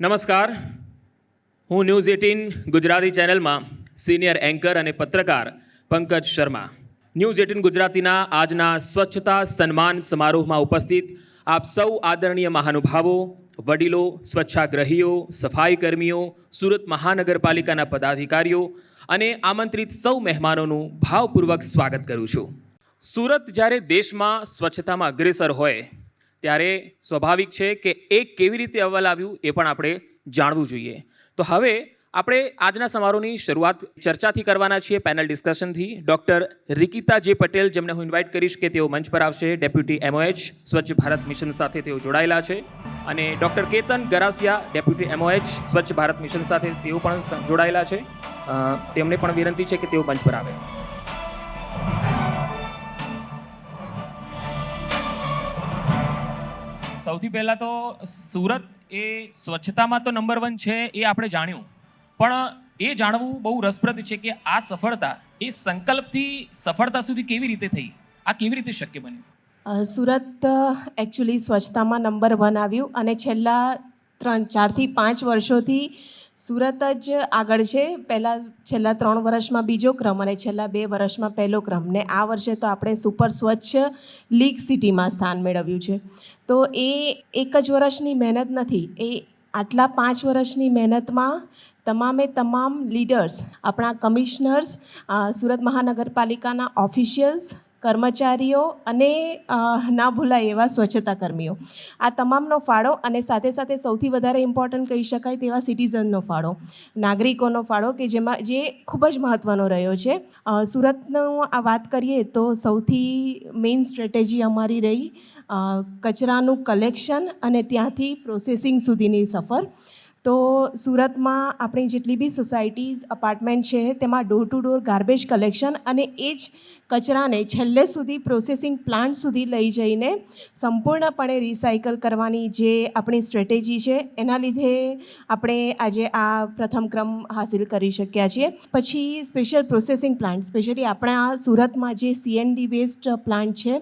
નમસ્કાર. હું news eighteen Gujarati ચેનલમાં સિનિયર એન્કર અને પત્રકાર પંકજ શર્મા. ન્યૂઝ એટીન ગુજરાતીના આજના સ્વચ્છતા સન્માન સમારોહમાં ઉપસ્થિત આપ સૌ આદરણીય મહાનુભાવો, વડીલો, સ્વચ્છાગ્રહીઓ સફાઈ કર્મીઓ સુરત મહાનગરપાલિકાના પદાધિકારીઓ અને આમંત્રિત સૌ મહેમાનોનું ભાવપૂર્વક સ્વાગત કરું છું. સુરત જ્યારે દેશમાં સ્વચ્છતામાં અગ્રેસર હોય ત્યારે સ્વાભાવિક છે કે એ કેવી રીતે અવ્વલ આવ્યું એ પણ આપણે જાણવું જોઈએ. તો હવે આપણે આજના સમારોહની શરૂઆત ચર્ચાથી કરવાના છીએ પેનલ ડિસ્કશનથી ડૉક્ટર રિકિતા જે પટેલ જેમને હું ઇન્વાઇટ કરીશ કે તેઓ મંચ પર આવશે. Deputy MOH Swachh Bharat mission સાથે તેઓ જોડાયેલા છે. અને doctor Ketan Garasiya deputy MOH Swachh Bharat mission સાથે તેઓ પણ જોડાયેલા છે. તેમને પણ વિનંતી છે કે તેઓ મંચ પર આવે. સૌથી પહેલાં તો સુરત એ સ્વચ્છતામાં તો નંબર વન છે એ આપણે જાણ્યું. પણ, એ જાણવું બહુ રસપ્રદ છે કે આ સફળતા એ સંકલ્પથી સફળતા સુધી કેવી રીતે થઈ? આ કેવી રીતે શક્ય બન્યું? સુરત એકચ્યુઅલી સ્વચ્છતામાં નંબર વન આવ્યું અને છેલ્લા ત્રણ, ચારથી પાંચ વર્ષોથી સુરત જ આગળ છે. પહેલાં છેલ્લા ત્રણ વર્ષમાં બીજો ક્રમ અને છેલ્લા બે વર્ષમાં પહેલો ક્રમ. ને આ વર્ષે તો આપણે સુપર સ્વચ્છ લીગ સિટીમાં સ્થાન મેળવ્યું છે. તો એ એક જ વર્ષની મહેનત નથી. એ આટલા પાંચ વર્ષની મહેનતમાં તમામે તમામ લીડર્સ, આપણા કમિશનર્સ સુરત મહાનગરપાલિકાના ઓફિશિયલ્સ કર્મચારીઓ અને ના ભૂલાય એવા સ્વચ્છતા કર્મીઓ. આ તમામનો ફાળો અને સાથે સાથે સૌથી વધારે ઇમ્પોર્ટન્ટ કહી શકાય તેવા સિટીઝનનો ફાળો. નાગરિકોનો ફાળો કે જેમાં, જે ખૂબ જ મહત્ત્વનો રહ્યો છે. સુરતનું આ વાત કરીએ તો સૌથી મેઇન સ્ટ્રેટેજી અમારી રહી કચરાનું કલેક્શન અને ત્યાંથી પ્રોસેસિંગ સુધીની સફર. તો સુરતમાં આપણી જેટલી બી સોસાયટીઝ અપાર્ટમેન્ટ છે, તેમાં door to door garbage collection અને એ જ કચરાને છેલ્લે સુધી પ્રોસેસિંગ પ્લાન્ટ સુધી લઈ જઈને સંપૂર્ણપણે રિસાયકલ કરવાની જે આપણી સ્ટ્રેટેજી છે, એના લીધે આપણે આજે આ પ્રથમ ક્રમ હાસિલ કરી શક્યા છીએ. પછી સ્પેશિયલ પ્રોસેસિંગ પ્લાન્ટ સ્પેશિયલી આપણા સુરતમાં જે સીએનડી વેસ્ટ પ્લાન્ટ છે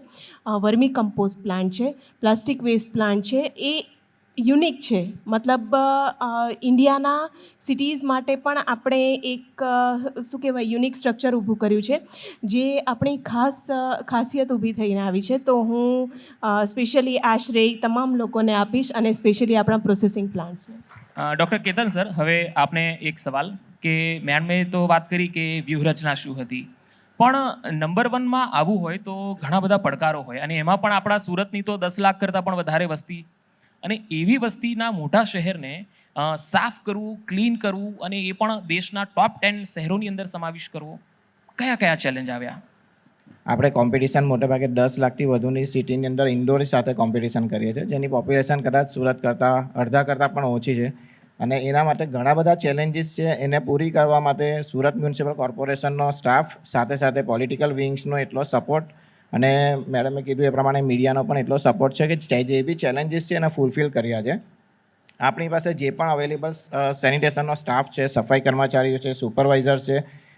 વર્મી કમ્પોઝ પ્લાન્ટ છે પ્લાસ્ટિક વેસ્ટ પ્લાન્ટ છે, એ યુનિક છે. મતલબ ઇન્ડિયાના સિટીઝ માટે પણ આપણે એક શું કહેવાય, યુનિક સ્ટ્રક્ચર ઊભું કર્યું છે. જે આપણી ખાસ ખાસિયત ઊભી થઈને આવી છે. તો હું સ્પેશિયલી આ શ્રેય તમામ લોકોને આપીશ અને સ્પેશિયલી આપણા પ્રોસેસિંગ પ્લાન્ટ્સને ડૉક્ટર કેતન સર, હવે આપને એક સવાલ કે મેડમે તો વાત કરી કે વ્યૂહરચના શું હતી. પણ નંબર વનમાં આવવું હોય તો ઘણા બધા પડકારો હોય અને એમાં પણ આપણા સુરતની તો દસ લાખ કરતાં પણ વધારે વસ્તી અને એવી વસ્તીના મોટા શહેરને સાફ કરવું, ક્લીન કરવું અને એ પણ દેશના ટોપ ટેન શહેરોની અંદર સમાવેશ કરવો, કયા કયા ચેલેન્જ આવ્યા? આપણે કોમ્પિટિશન મોટેભાગે દસ લાખથી વધુની સિટીની અંદર ઇન્ડોર સાથે કોમ્પિટિશન કરીએ છીએ, જેની પોપ્યુલેશન કદાચ સુરત કરતાં, અડધા કરતાં પણ ઓછી છે. અને એના માટે ઘણા બધા ચેલેન્જીસ છે, એને પૂરી કરવા માટે સુરત મ્યુનિસિપલ કોર્પોરેશનનો સ્ટાફ સાથે સાથે પોલિટિકલ વિંગ્સનો એટલો સપોર્ટ અને મેડમે કીધું એ પ્રમાણે મીડિયાનો પણ એટલો સપોર્ટ છે કે જે બી ચેલેન્જીસ છે એને ફૂલફિલ કર્યા છે. આપણી પાસે જે પણ અવેલેબલ સેનિટેશનનો સ્ટાફ છે, સફાઈ કર્મચારીઓ છે સુપરવાઇઝર છે,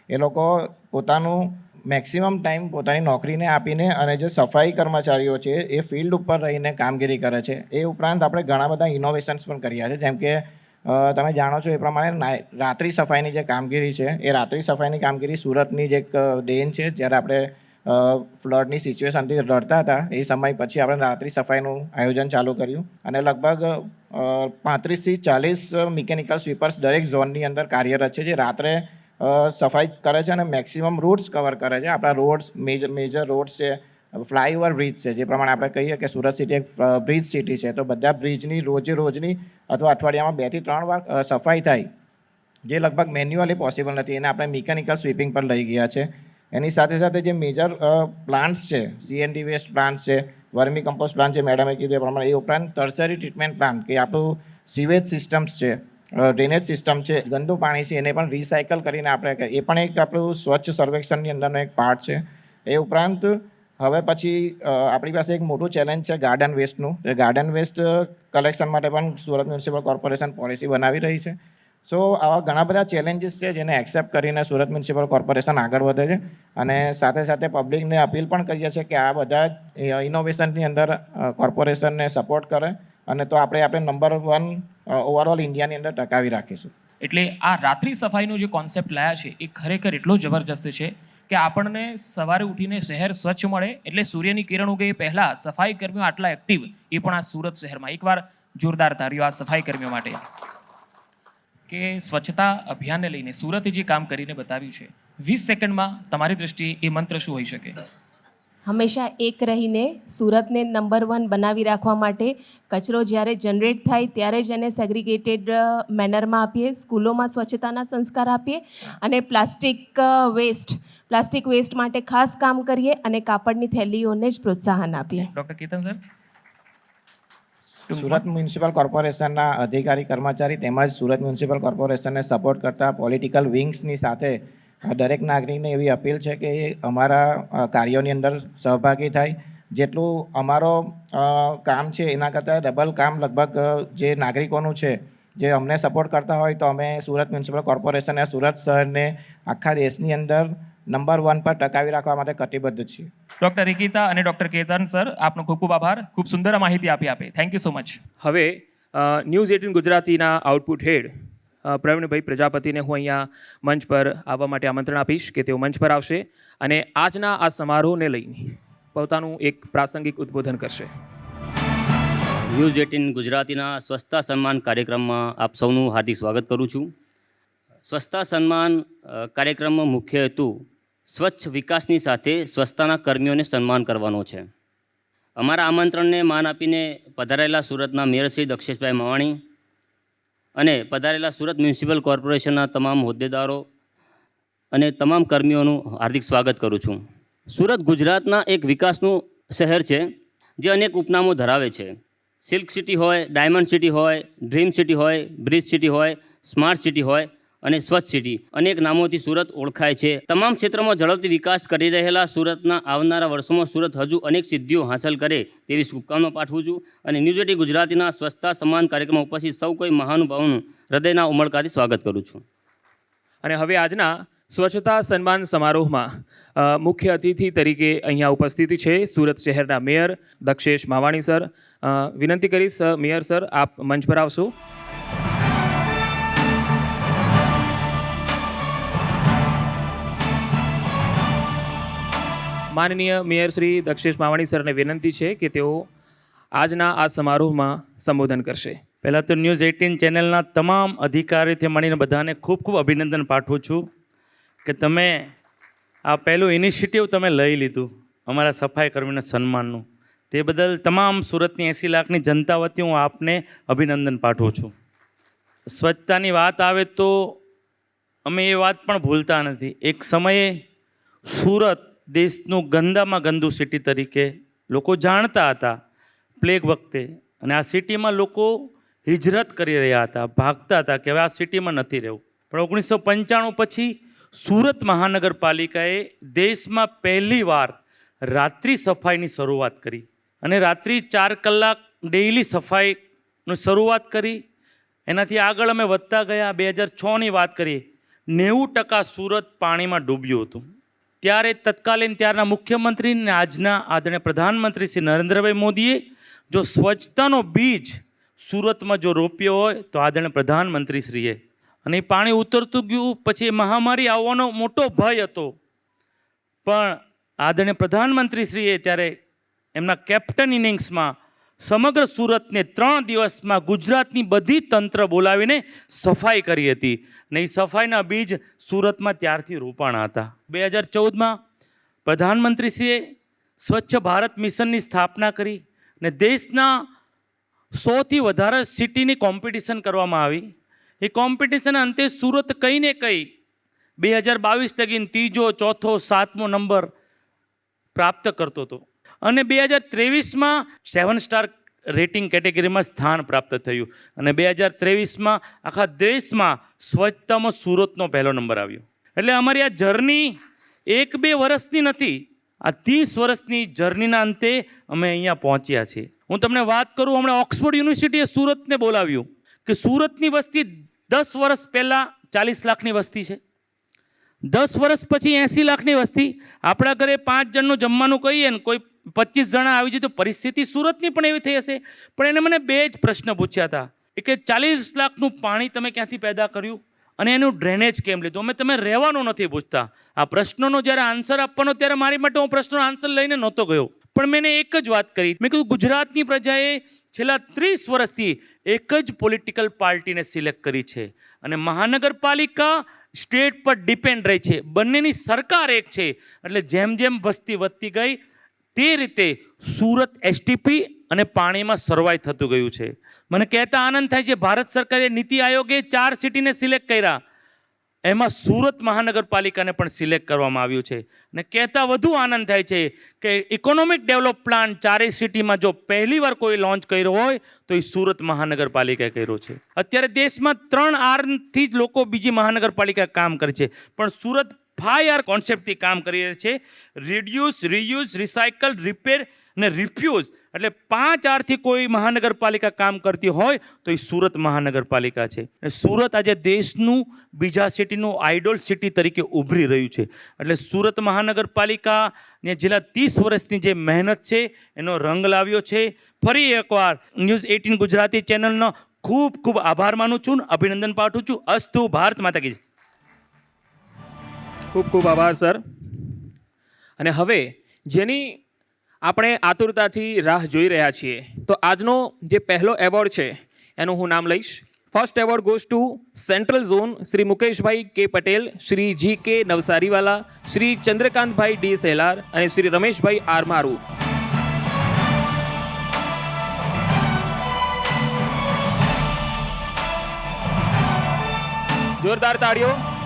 એ લોકો પોતાનું મેક્સિમમ ટાઈમ પોતાની નોકરીને આપીને અને જે સફાઈ કર્મચારીઓ છે એ ફિલ્ડ ઉપર રહીને કામગીરી કરે છે. એ ઉપરાંત આપણે ઘણા બધા ઇનોવેશન્સ પણ કર્યા છે. જેમ કે તમે જાણો છો એ પ્રમાણે રાત્રિ સફાઈની જે કામગીરી છે, એ રાત્રિ સફાઈની કામગીરી સુરતની જે એક ડેન છે. જ્યારે આપણે ફ્લડની સિચ્યુએશનથી રડતા હતા. એ સમય પછી આપણે રાત્રિ સફાઈનું આયોજન ચાલુ કર્યું અને લગભગ પાંત્રીસથી ચાલીસ મિકેનિકલ સ્વીપર્સ દરેક ઝોનની અંદર કાર્યરત છે, જે રાત્રે સફાઈ કરે છે અને મેક્સિમમ રૂટ્સ કવર કરે છે. આપણા રોડ્સ મેજર મેજર રોડ્સ છે, ફ્લાયઓવર બ્રિજ છે, જે પ્રમાણે આપણે કહીએ કે સુરત સિટી એક બ્રિજ સિટી છે. તો બધા બ્રિજની રોજે રોજની અથવા અઠવાડિયામાં બેથી ત્રણ વાર સફાઈ થાય, જે લગભગ મેન્યુઅલી પોસિબલ નથી. એને આપણે મિકેનિકલ સ્વીપિંગ પર લઈ ગયા છે. એની સાથે સાથે જે મેજર પ્લાન્ટ્સ છે C N D waste plant છે, વર્મી કમ્પોસ્ટ પ્લાન્ટ છે મેડમે કીધું એ પ્રમાણે, એ ઉપરાંત ટર્સરી ટ્રીટમેન્ટ પ્લાન્ટ કે આપણું સીવેજ સિસ્ટમ્સ છે ડ્રેનેજ સિસ્ટમ છે, ગંદુ પાણી છે, એને પણ રિસાયકલ કરીને આપણે એ પણ એક આપણું સ્વચ્છ સર્વેક્ષણની અંદરનો એક પાર્ટ છે. એ ઉપરાંત હવે પછી આપણી પાસે એક મોટું ચેલેન્જ છે ગાર્ડન વેસ્ટનું ગાર્ડન વેસ્ટ કલેક્શન માટે પણ સુરત મ્યુનિસિપલ કોર્પોરેશન પોલિસી બનાવી રહી છે. સો આવા ઘણા બધા ચેલેન્જીસ છે જેને એક્સેપ્ટ કરીને સુરત મ્યુનિસિપલ કોર્પોરેશન આગળ વધે છે અને સાથે સાથે પબ્લિકને અપીલ પણ કરીએ છીએ કે આ બધા ઇનોવેશનની અંદર કોર્પોરેશનને સપોર્ટ કરે અને તો આપણે આપણે નંબર વન ઓવરઓલ ઇન્ડિયાની અંદર ટકાવી રાખીશું. એટલે આ રાત્રિ સફાઈનો જે કોન્સેપ્ટ લાયા છે એ ખરેખર એટલો જબરજસ્ત છે કે આપણને સવારે ઉઠીને શહેર સ્વચ્છ મળે એટલે સૂર્યની કિરણ ઉગે એ પહેલાં સફાઈ કર્મીઓ આટલા એક્ટિવ એ પણ આ સુરત શહેરમાં. એકવાર જોરદાર તારીઓ આ સફાઈ કર્મીઓ માટે. કે સ્વચ્છતા અભિયાનને લઈને સુરતે જે કામ કરીને બતાવ્યું છે વીસ સેકન્ડમાં તમારી દ્રષ્ટિએ એ મંત્ર શું હોઈ શકે? હંમેશા એક રહીને સુરતને નંબર વન બનાવી રાખવા માટે કચરો જ્યારે જનરેટ થાય ત્યારે જ એને સેગ્રિગેટેડ મેનરમાં આપીએ સ્કૂલોમાં સ્વચ્છતાના સંસ્કાર આપીએ અને પ્લાસ્ટિક વેસ્ટ પ્લાસ્ટિક વેસ્ટ માટે ખાસ કામ કરીએ અને કાપડની થેલીઓને જ પ્રોત્સાહન આપીએ. Doctor Ketan sir Surat municipal કોર્પોરેશનના અધિકારી, કર્મચારી તેમજ સુરત મ્યુનિસિપલ કોર્પોરેશનને સપોર્ટ કરતા પોલિટિકલ વિંગ્સની સાથે દરેક નાગરિકને એવી અપીલ છે કે અમારા કાર્યોની અંદર સહભાગી થાય. જેટલું અમારો કામ છે એના કરતાં ડબલ કામ લગભગ જે નાગરિકોનું છે, જે અમને સપોર્ટ કરતા હોય તો અમે સુરત મ્યુનિસિપલ કોર્પોરેશન સુરત શહેરને આખા દેશની અંદર નંબર વન પર ટકાવી રાખવા માટે કટિબદ્ધ છીએ. ડૉક્ટર રિકિતા અને ડૉક્ટર કેતન સર આપનો ખૂબ ખૂબ આભાર. ખૂબ સુંદર માહિતી આપી આપે. થેન્ક યુ સો મચ હવે ન્યૂઝ એટીન ગુજરાતીના આઉટપુટ હેડ પ્રવીણભાઈ પ્રજાપતિને હું અહીંયા મંચ પર આવવા માટે આમંત્રણ આપીશ કે તેઓ મંચ પર આવશે અને આજના આ સમારોહને લઈને પોતાનું એક પ્રાસંગિક ઉદ્બોધન કરશે. ન્યૂઝ એટીન ગુજરાતીના સ્વચ્છતા સન્માન કાર્યક્રમમાં આપ સૌનું હાર્દિક સ્વાગત કરું છું. સ્વચ્છતા સન્માન કાર્યક્રમનો મુખ્ય હેતુ સ્વચ્છ વિકાસની સાથે સ્વચ્છતાના કર્મીઓને સન્માન કરવાનો છે. અમારા આમંત્રણને માન આપીને પધારેલા સુરતના મેયર શ્રી દક્ષેશભાઈ મવાણી અને પધારેલા સુરત મ્યુનિસિપલ કોર્પોરેશનના તમામ હોદ્દેદારો અને તમામ કર્મીઓનું હાર્દિક સ્વાગત કરું છું. સુરત ગુજરાતના એક વિકાસનું શહેર છે, જે અનેક ઉપનામો ધરાવે છે. સિલ્ક સિટી હોય, ડાયમંડ સિટી હોય, ડ્રીમ સિટી હોય, બ્રિજ સિટી હોય, સ્માર્ટ સિટી હોય અને સ્વચ્છ સિટી. અનેક નામોથી સુરત ઓળખાય છે. તમામ ક્ષેત્રમાં ઝડપથી વિકાસ કરી રહેલા સુરતના આવનારા વર્ષોમાં સુરત હજુ અનેક સિદ્ધિઓ હાંસલ કરે તેવી શુભકામના પાઠવું છું અને ન્યૂઝ એટી ગુજરાતીના સ્વચ્છતા સમાન કાર્યક્રમમાં ઉપસ્થિત સૌ કોઈ મહાનુભાવોનું હૃદયના ઉમળકાથી સ્વાગત કરું છું. અને હવે આજના સ્વચ્છતા સન્માન સમારોહમાં મુખ્ય અતિથિ તરીકે અહીંયા ઉપસ્થિત છે સુરત શહેરના મેયર દક્ષેશ માવાણી સર. વિનંતી કરીશ મેયર સર, આપ મંચ પર આવશો. માનનીય મેયર શ્રી દક્ષેશ માવાણી સરને વિનંતી છે કે તેઓ આજના આ સમારોહમાં સંબોધન કરશે. પહેલાં તો ન્યૂઝ એઇટીન ચેનલના તમામ અધિકારીથી મળીને બધાને ખૂબ ખૂબ અભિનંદન પાઠવું છું કે તમે આ પહેલું ઇનિશિયેટિવ તમે લઈ લીધું અમારા સફાઈ કર્મીના સન્માનનું. તે બદલ તમામ સુરતની એંસી લાખની જનતા વતી હું આપને અભિનંદન પાઠવું છું. સ્વચ્છતાની વાત આવે તો અમે એ વાત પણ ભૂલતા નથી. એક સમયે સુરત દેશનું ગંદામાં ગંદુ સિટી તરીકે લોકો જાણતા હતા પ્લેગ વખતે. અને આ સિટીમાં લોકો હિજરત કરી રહ્યા હતા, ભાગતા હતા કે હવે આ સિટીમાં નથી રહેવું. પણ ઓગણીસો પંચાણું પછી સુરત મહાનગરપાલિકાએ દેશમાં પહેલીવાર રાત્રિ સફાઈની શરૂઆત કરી. અને રાત્રિ ચાર કલાક ડેઇલી સફાઈની શરૂઆત કરી. એનાથી આગળ અમે વધતા ગયા, બે હજાર છની વાત કરીએ, નેવું ટકા સુરત પાણીમાં ડૂબ્યું હતું. ત્યારે તત્કાલીન ત્યારના મુખ્યમંત્રી અને આજના આદરણીય પ્રધાનમંત્રી શ્રી નરેન્દ્રભાઈ મોદીએ જો સ્વચ્છતાનો બીજ સુરતમાં જો રોપ્યો હોય તો આદરણીય પ્રધાનમંત્રી શ્રીએ અને પાણી ઉતરતું ગયું, પછી મહામારી આવવાનો મોટો ભય હતો. પણ આદરણીય પ્રધાનમંત્રીશ્રીએ ત્યારે એમના કેપ્ટન ઇનિંગ્સમાં સમગ્ર સુરતને ત્રણ દિવસમાં ગુજરાતની બધી તંત્ર બોલાવીને સફાઈ કરી હતી. ને એ સફાઈના બીજ સુરતમાં ત્યારથી રોપાણા હતા. બે હજાર ચૌદમાં પ્રધાનમંત્રીશ્રીએ સ્વચ્છ ભારત મિશનની સ્થાપના કરી ને દેશના સોથી વધારે સિટીની કોમ્પિટિશન કરવામાં આવી. એ કોમ્પિટિશન અંતે સુરત કંઈ ને કંઈ બે હજાર બાવીસ લગીન ત્રીજો, ચોથો, સાતમો નંબર પ્રાપ્ત કરતો હતો. અને બે હજાર ત્રેવીસમાં સેવન સ્ટાર રેટિંગ કેટેગરીમાં સ્થાન પ્રાપ્ત થયું. અને બે હજાર ત્રેવીસમાં આખા દેશમાં સ્વચ્છતામાં સુરતનો પહેલો નંબર આવ્યો. એટલે અમારી આ જર્ની એક બે વર્ષની નથી, આ ત્રીસ વર્ષની જર્નીના અંતે અમે અહીંયા પહોંચ્યા છીએ. હું તમને વાત કરું, હમણાં ઓક્સફોર્ડ યુનિવર્સિટીએ સુરતને બોલાવ્યું કે સુરતની વસ્તી દસ વર્ષ પહેલાં ચાલીસ લાખની વસ્તી છે. દસ વર્ષ પછી એંસી લાખની વસ્તી. આપણા ઘરે પાંચ જણનું જમવાનું કહીએ ને કોઈ પચીસ જણા આવી જાય તો પરિસ્થિતિ સુરતની પણ એવી થઈ હશે. પણ એને મને બે જ પ્રશ્ન પૂછ્યા હતા. કે ચાલીસ લાખનું પાણી તમે ક્યાંથી પેદા કર્યું? અને એનું ડ્રેનેજ કેમ લીધું? અમે તમે રહેવાનું નથી પૂછતા. આ પ્રશ્નોનો જ્યારે આન્સર આપવાનો ત્યારે મારી માટે હું પ્રશ્નનો આન્સર લઈને નહોતો ગયો. પણ મેં એક જ વાત કરી. મેં કીધું, ગુજરાતની પ્રજાએ છેલ્લા ત્રીસ વર્ષથી એક જ પોલિટિકલ પાર્ટીને સિલેક્ટ કરી છે. અને મહાનગરપાલિકા સ્ટેટ પર ડિપેન્ડ રહી છે. બંનેની સરકાર એક છે. એટલે જેમ જેમ વસ્તી વધતી ગઈ તે રીતે સુરત એસટીપી અને પાણીમાં સર્વાઈ થતું ગયું છે. મને કહેતા આનંદ થાય છે, ભારત સરકારે નીતિ આયોગે ચાર સિટીને સિલેક્ટ કર્યા. એમાં સુરત મહાનગરપાલિકાને પણ સિલેક્ટ કરવામાં આવ્યું છે. અને કહેતા વધુ આનંદ થાય છે કે ઇકોનોમિક ડેવલપ પ્લાન ચારેય સિટીમાં જો પહેલી વાર કોઈ લોન્ચ કર્યો હોય, તો એ સુરત મહાનગરપાલિકાએ કર્યો છે. અત્યારે દેશમાં ત્રણ આરથી જ લોકો બીજી મહાનગરપાલિકા કામ કરે છે. પણ સુરત ફાઈવ આર કોન્સેપ્ટથી કામ કરી રહી છે. રિડ્યુસ રિયુઝ રિસાયકલ રિપેર અને રિફ્યુઝ એટલે પાંચ આરથી કોઈ મહાનગરપાલિકા કામ કરતી હોય તો એ સુરત મહાનગરપાલિકા છે. સુરત આજે દેશનું બીજા સિટીનું આઇડોલ સિટી તરીકે ઉભરી રહ્યું છે. એટલે સુરત મહાનગરપાલિકાને છેલ્લા ત્રીસ વર્ષની જે મહેનત છે, એનો રંગ લાવ્યો છે. ફરી એકવાર ન્યૂઝ એટીન ગુજરાતી ચેનલનો ખૂબ ખૂબ આભાર માનું છું ને અભિનંદન પાઠવું છું. અસ્તુ ભારત માતા કી. ખૂબ ખૂબ આભાર, સર. અને હવે જેની આપણે આતુરતાથી રાહ જોઈ રહ્યા છીએ, તો આજનો જે પહેલો એવોર્ડ છે, એનું હું નામ લઈશ. First award goes to central zone Shri Mukeshbhai K Patel, Shri જી કે નવસારીવાલા, શ્રી ચંદ્રકાંતભાઈ ડી સેલાર અને શ્રી રમેશભાઈ આર મારુ. જોરદાર તાળીઓ.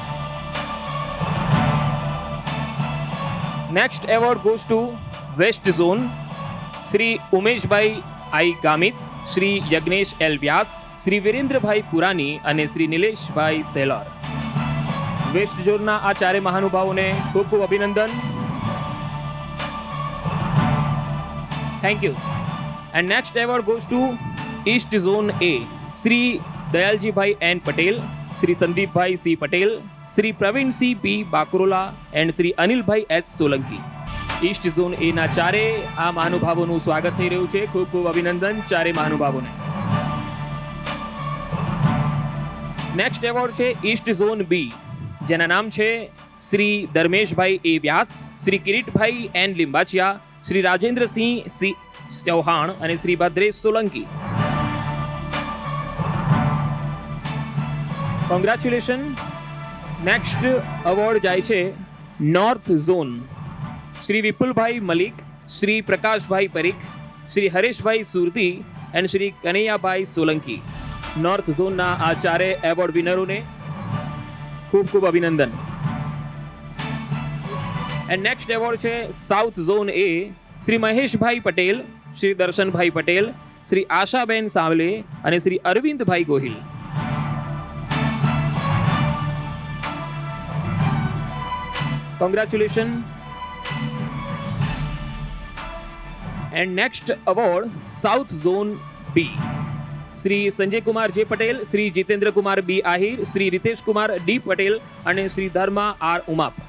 Next award goes to west zone Shri Umeshbhai I Gamit Shri Yagnesh L Vyas Shri Virendrabhai Purani અને શ્રી નિલેશભાઈ સેલોર વેસ્ટ ઝોનના આ ચારે મહાનુભાવોને ખૂબ ખૂબ અભિનંદન. Thank you and next award goes to east zone A Shri Dayaljibhai N Patel Shri Sandipbhai C Patel Shri Pravinsinh P Bakrola and Shri Anilbhai S Solanki. East zone એના ચારે આ મહાનુભાવોનું સ્વાગત થઈ રહ્યું છે. ખૂબ ખૂબ અભિનંદન ચારે મહાનુભાવોને. નેક્સ્ટ એવોર્ડ છે ઈસ્ટ ઝોન બી જેના નામ છે Shri Dharmeshbhai A Vyas, Shri Kiritbhai N Limbachiya, Shri Rajendrasinh C Chauhan અને Shri Bhadresh Solanki. Congratulation next award જાય છે north zone Shri Vipulbhai Malik, Shri Prakashbhai Parikh, Shri Hareshbhai Surati and Shri Kanaiyabhai Solanki. North ઝોનના આ ચારે award વિનરોને ખૂબ ખૂબ અભિનંદન. એન્ડ નેક્સ્ટ એવોર્ડ છે south zone A Shri Maheshbhai Patel, Shri Darshanbhai Patel, Shri Ashaben Savle અને Shri Arvindbhai Gohil. Congratulation and next award south zone B Shri Sanjay Kumar J Patel Shri Jitendra Kumar B Ahir Shri Ritesh Kumar D Patel અને Shri Dharma R Umap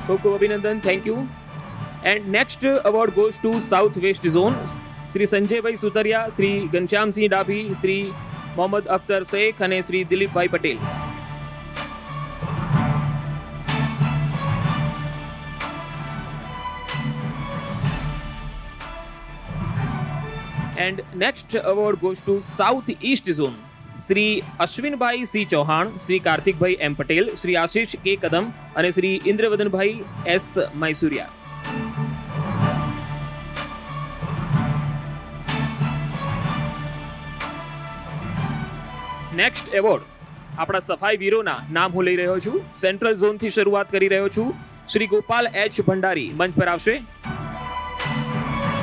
ખૂબ ખૂબ અભિનંદન thank you and next award goes to south west zone Shri Sanjaybhai Sutariya, Shri Ghanshyamsinh Dabhi, Shri Mohammad Akhtar Shaikh અને Shri Dilipbhai Patel. And next award goes to south east zone Shri Ashwinbhai C Chauhan, Shri Kartikbhai M Patel, Shri Ashish K Kadam અને Shri Indravadanbhai S Maisuriya. Next award આપણા સફાઈ વીરોના નામ હું લઈ રહ્યો છું. Central ઝોનથી શરૂઆત કરી રહ્યો છું. શ્રી ગોપાલ એચ ભંડારી મંચ પર આવશે.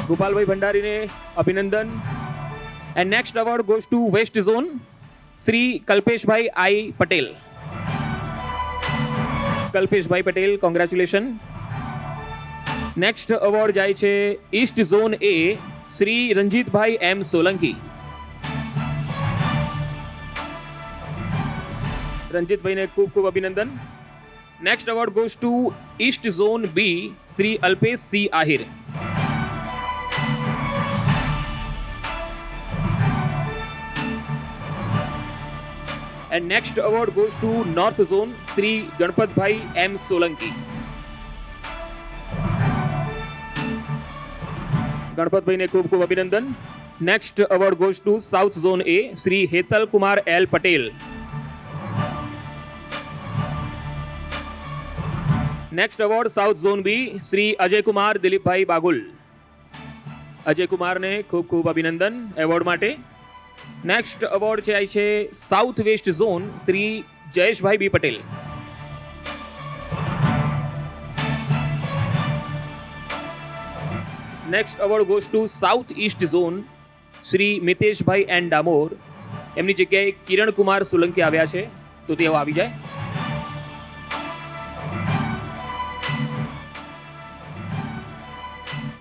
ગોપાલભાઈ ભંડારીને અભિનંદન. And next award goes to west zone Shri Kalpeshbhai I Patel. Kalpeshbhai Patel congratulation next award જાય છે east zone A Shri Ranjitbhai M Solanki. રંજીતભાઈને ખૂબ ખૂબ અભિનંદન next award goes to east zone B Shri Alpesh C Ahir and next award goes to north zone Shri Ganpatbhai M Solanki ગણપતભાઈને ખૂબ ખૂબ અભિનંદન next award goes to south zone A Shri Hetal Kumar L Patel next award south zone B Shri Ajay Kumar Dilipbhai Bagul Ajay કુમારને ખૂબ ખૂબ અભિનંદન award માટે. Next award છે છે south west zone Shri Jayeshbhai B Patel next award goes to south east zone Shri Miteshbhai N Damor એમની જગ્યાએ કિરણ કુમાર સોલંકી આવ્યા છે, તો તેઓ આવી જાય.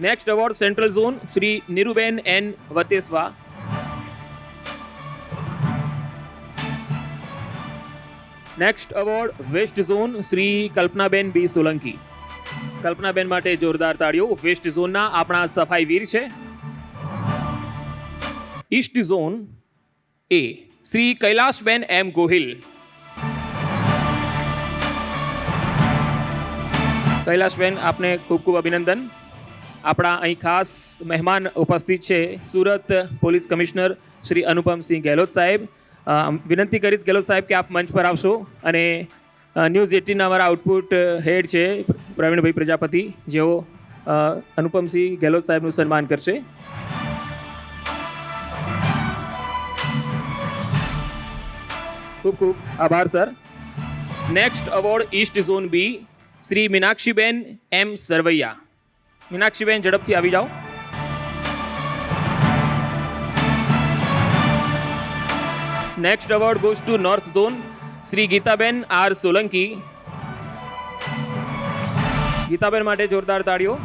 Next award central zone Shri Niruben N Vatesva next award west zone Shri Kalpanaben B Solanki Kalpanaben માટે જોરદાર તાળીઓ. વેસ્ટ ઝોનના આપણા સફાઈ વીર છે. East zone A Shri Kailashben M Gohil Kailashben આપને ખૂબ ખૂબ અભિનંદન. આપણા અહીં ખાસ મહેમાન ઉપસ્થિત છે સુરત પોલીસ કમિશનર શ્રી અનુપમસિંહ ગેહલોત સાહેબ. વિનંતી કરીશ ગેહલોત સાહેબ કે આપ મંચ પર આવશો અને ન્યૂઝ એટીનના અમારા આઉટપુટ હેડ છે પ્રવીણભાઈ પ્રજાપતિ, જેઓ અનુપમસિંહ ગેહલોત સાહેબનું સન્માન કરશે. ખૂબ ખૂબ આભાર, sir. Next award east zone B Shri Minakshiben M Sarvaiya. Minakshiben ઝડપથી આવી જાઓ. Next award goes to north zone Shri Gitaben R Solanki. Gitaben માટે જોરદાર તાળીઓ.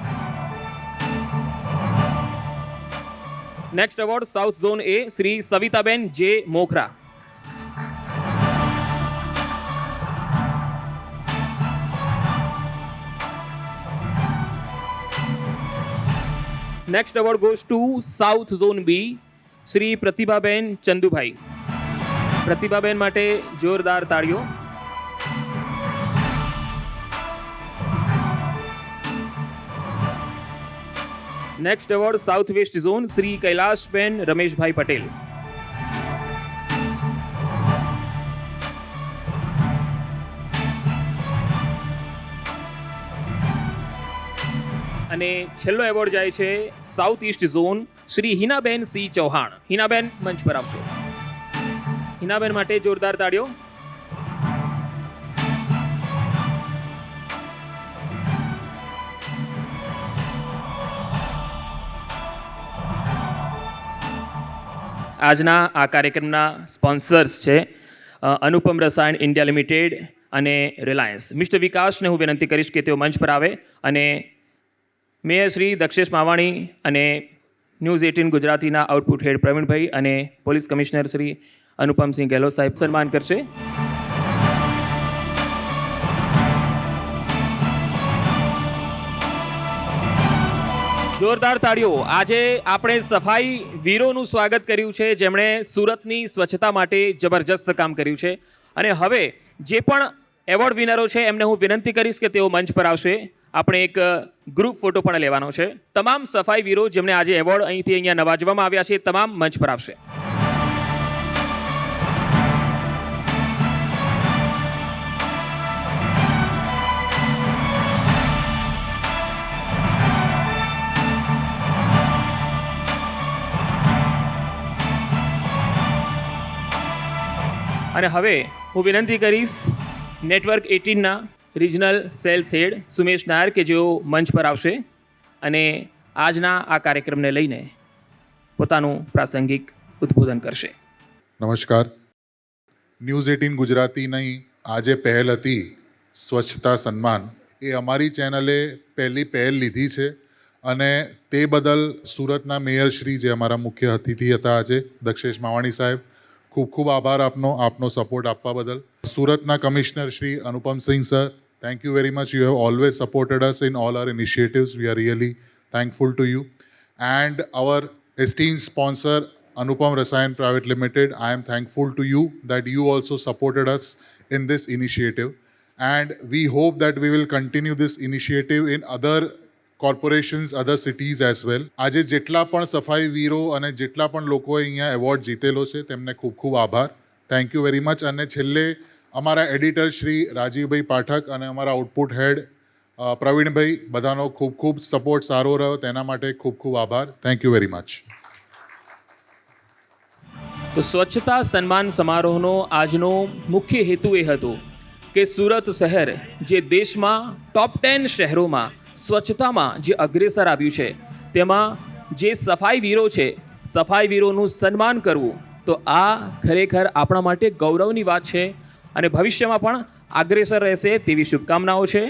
Next award south zone A Shri Savitaben J Mokhra. Next award goes to south zone B Shri Pratibhaben Chandubhai Pratibhaben માટે જોરદાર તાળીઓ. Next award south west zone Shri Kailashben Rameshbhai Patel અને છેલ્લો award જાય છે south east zone Shri Hinaben C Chauhan. Hinaben, મંચ પર આવજો. હિનાબેન માટે જોરદાર તાળીઓ. આજના આ કાર્યક્રમના સ્પોન્સર્સ છે અનુપમ રસાયણ ઇન્ડિયા લિમિટેડ અને રિલાયન્સ. મિસ્ટર વિકાસને હું વિનંતી કરીશ કે તેઓ મંચ પર આવે અને મેયર શ્રી દક્ષેશ માવાણી અને ન્યૂઝ એટીન ગુજરાતીના આઉટપુટ હેડ પ્રવીણભાઈ અને પોલીસ કમિશનર શ્રી અનુપમસિંહ ગેહલોત સાહેબ સન્માન કરશે. જોરદાર તાળીઓ, આજે આપણે સફાઈ વીરોનું સ્વાગત કર્યું છે, જેમણે સુરતની સ્વચ્છતા માટે જબરજસ્ત કામ કર્યું છે. અને હવે જે પણ એવોર્ડ વિનરો છે, એમને હું વિનંતી કરીશ કે તેઓ મંચ પર આવશે. આપણે એક ગ્રુપ ફોટો પણ લેવાનો છે. તમામ સફાઈ વીરો જેમને આજે એવોર્ડ અહીંથી અહીંયા નવાજવામાં આવ્યા છે, તમામ મંચ પર આવશે. અને હવે હું વિનંતી કરીશ network એટીનના regional sales head Sumesh Nair કે જેઓ મંચ પર આવશે અને આજના આ કાર્યક્રમને લઈને પોતાનું પ્રાસંગિક ઉદ્બોધન કરશે. નમસ્કાર. ન્યૂઝ એટીન ગુજરાતીની આજે પહેલ હતી સ્વચ્છતા સન્માન. એ અમારી ચેનલે પહેલી પહેલ લીધી છે અને તે બદલ સુરતના મેયર શ્રી જે અમારા મુખ્ય અતિથિ હતા આજે, દક્ષેશ માવાણી સાહેબ, ખૂબ ખૂબ આભાર આપનો આપનો સપોર્ટ આપવા બદલ. સુરતના commissioner Shri Anupamsinh sir Thank you very much you have always supported us in all our initiatives we are really thankful to you and our esteemed sponsor Anupam Rasayan Private Limited. I am thankful to you that you also supported us in this initiative. And we hope that we will continue this initiative in other corporations, other cities as well. આજે જેટલા પણ સફાઈ વીરો અને જેટલા પણ લોકોએ અહીંયા એવોર્ડ જીતેલો છે તેમને ખૂબ ખૂબ આભાર થેન્ક યુ વેરી મચ અને છેલ્લે અમારા એડિટર શ્રી રાજીવભાઈ પાઠક અને અમારા આઉટપુટ હેડ પ્રવીણભાઈ, બધાનો ખૂબ ખૂબ સપોર્ટ સારો રહ્યો. તેના માટે ખૂબ ખૂબ આભાર. થેન્ક યુ વેરી મચ તો સ્વચ્છતા સન્માન સમારોહનો આજનો મુખ્ય હેતુ એ હતો કે સુરત શહેર, જે દેશમાં ટોપ ટેન શહેરોમાં સ્વચ્છતામાં જે અગ્રેસર આવ્યું છે, તેમાં જે સફાઈ વીરો છે, સફાઈ વીરોનું સન્માન કરવું, તો આ ખરેખર આપણા માટે ગૌરવની વાત છે. અને ભવિષ્યમાં પણ અગ્રેસર રહેશે તેવી શુભકામનાઓ છે.